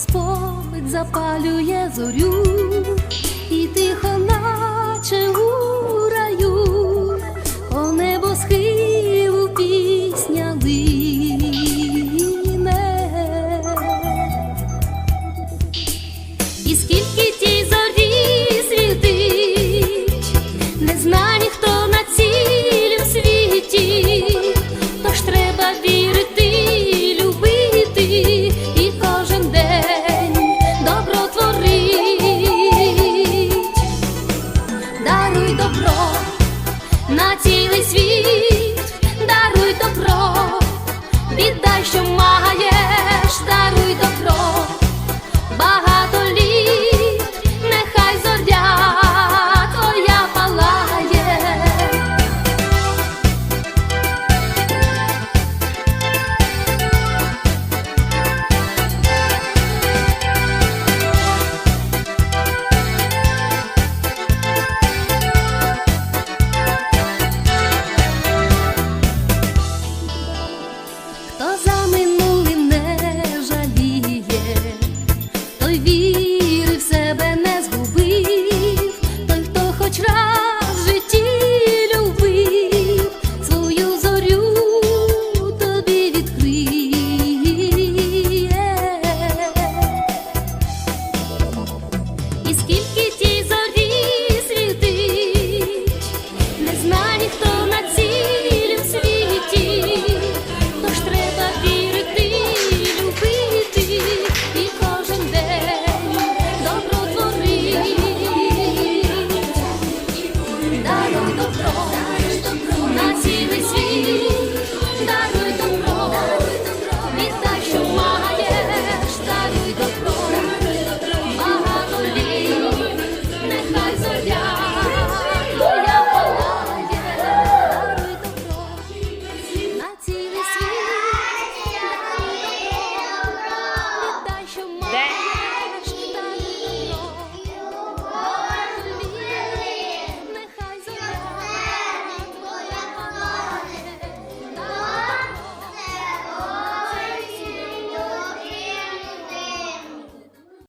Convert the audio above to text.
Господь запалює зорю і тихо наче у даруй добро на ці.